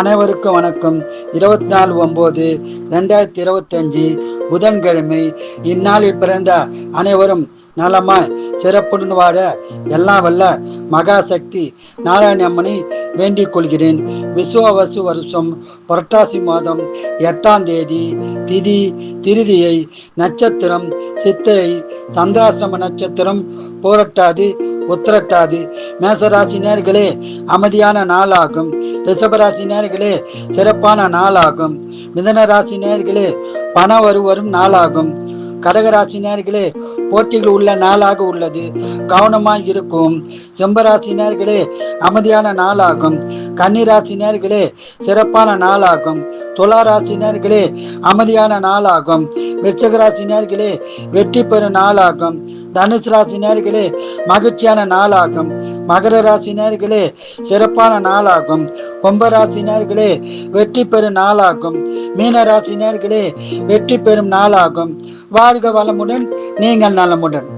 அனைவருக்கும் வணக்கம். இருபத்தி நாலு ஒம்பது ரெண்டாயிரத்தி இருபத்தஞ்சு புதன்கிழமை. இந்நாளில் பிறந்த அனைவரும் நலமாய் சிறப்புடன் வாழ எல்லாம் வல்ல மகாசக்தி நாராயணம்மனை வேண்டிக் கொள்கிறேன். விஸ்வவசு வருஷம் புரட்டாசி மாதம் எட்டாம் தேதி திதி திருதியை நட்சத்திரம் சித்திரை சந்திராசிரம நட்சத்திரம் போராட்டாது உத்திரட்டாது மேசராசி நேர்களே அமைதியான நாளாகும். ரிஷபராசி நேர்களே சிறப்பான நாளாகும். மிதன ராசி நேர்களே பண வரும் நாளாகும். கடகராசினியர்களே போட்டிகள் உள்ள நாளாக உள்ளது. கவனமாக இருக்கும். செம்பராசினியர்களே அமைதியான நாளாகும். கன்னிராசினியர்களே சிறப்பான நாளாகும். துளாராசி நேர்களே அமைதியான நாளாகும். விருச்சகராசி வெற்றி பெறும் நாளாகும். தனுசு ராசினியர்களே மகிழ்ச்சியான நாளாகும். மகர ராசினர்களே சிறப்பான நாளாகும். கும்ப நேர்களே வெற்றி பெறும் நாளாகும். மீன ராசி வெற்றி பெறும் நாளாகும். வாழ்க வளமுடன் நீங்கள் நலமுடன்.